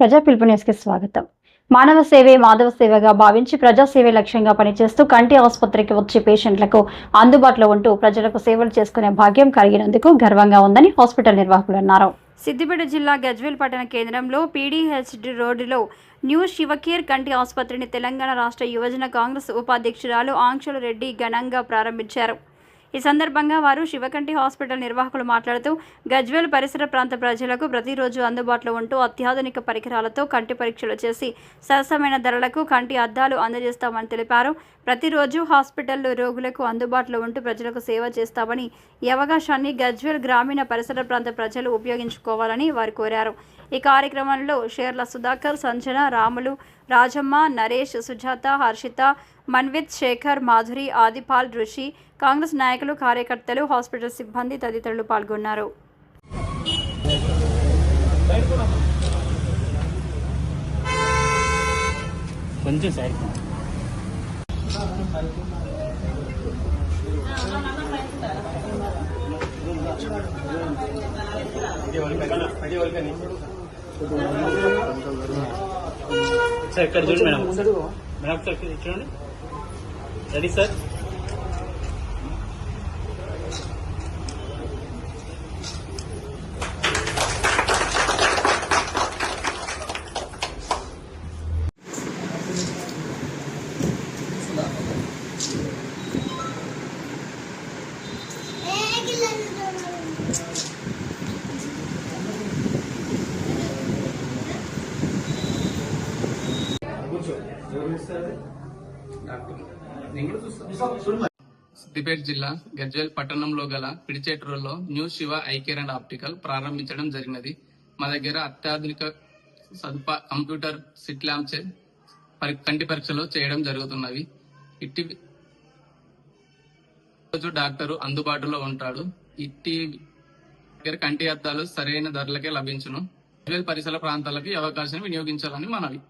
ప్రజా పిలుపు స్వాగతం. మానవ సేవే మాధవ సేవగా భావించి ప్రజా సేవే లక్ష్యంగా పనిచేస్తూ కంటి ఆసుపత్రికి వచ్చే పేషెంట్లకు అందుబాటులో ఉంటూ ప్రజలకు సేవలు చేసుకునే భాగ్యం కలిగినందుకు గర్వంగా ఉందని హాస్పిటల్ నిర్వాహకులు అన్నారు. సిద్దిపేట జిల్లా గజ్వేల్ పట్టణ కేంద్రంలో పీడీహెచ్డి రోడ్డులో న్యూ శివకేర్ కంటి ఆసుపత్రిని తెలంగాణ రాష్ట్ర యువజన కాంగ్రెస్ ఉపాధ్యక్షురాలు ఆంక్షలు రెడ్డి ఘనంగా ప్రారంభించారు. ఈ సందర్భంగా వారు శివకంటి హాస్పిటల్ నిర్వాహకులు మాట్లాడుతూ గజ్వేల్ పరిసర ప్రాంత ప్రజలకు ప్రతిరోజు అందుబాటులో ఉంటూ అత్యాధునిక పరికరాలతో కంటి పరీక్షలు చేసి సరసమైన ధరలకు కంటి అద్దాలు అందజేస్తామని తెలిపారు. ప్రతిరోజు హాస్పిటల్లో రోగులకు అందుబాటులో ఉంటూ ప్రజలకు సేవ చేస్తామని ఈ అవకాశాన్ని గజ్వేల్ గ్రామీణ పరిసర ప్రాంత ప్రజలు ఉపయోగించుకోవాలని వారు కోరారు. ఈ కార్యక్రమంలో షేర్ల సుధాకర్ సంజన రాములు రాజమ్మ నరేష్ సుజాత హర్షిత మన్విత్ శేఖర్ మాధురి ఆదిపాల్ ఋషి కాంగ్రెస్ నాయకులు కార్యకర్తలు హాస్పిటల్ సిబ్బంది తదితరులు పాల్గొన్నారు. సార్ ఇక్కడ చూడండి మేడం. మేడం ఇక్కడ చూడండి. రెడీ సార్ సిద్దిపేట జిల్లా గజ్వేల్ పట్టణంలో గల పిడిచేటూరులో new Shiva eye care and optical ప్రారంభించడం జరిగినది. మా దగ్గర అత్యాధునిక సదుపా కంప్యూటర్ సిట్ ల్యాంప్చే కంటి పరీక్షలు చేయడం జరుగుతున్నవి. ఇట్టి రోజు డాక్టరు అందుబాటులో ఉంటాడు. ఇట్టి దగ్గర కంటి అద్దాలు సరైన ధరలకే లభించును. గజ్వేల్ పరిసర ప్రాంతాలకు ఈ అవకాశం వినియోగించాలని మనవి.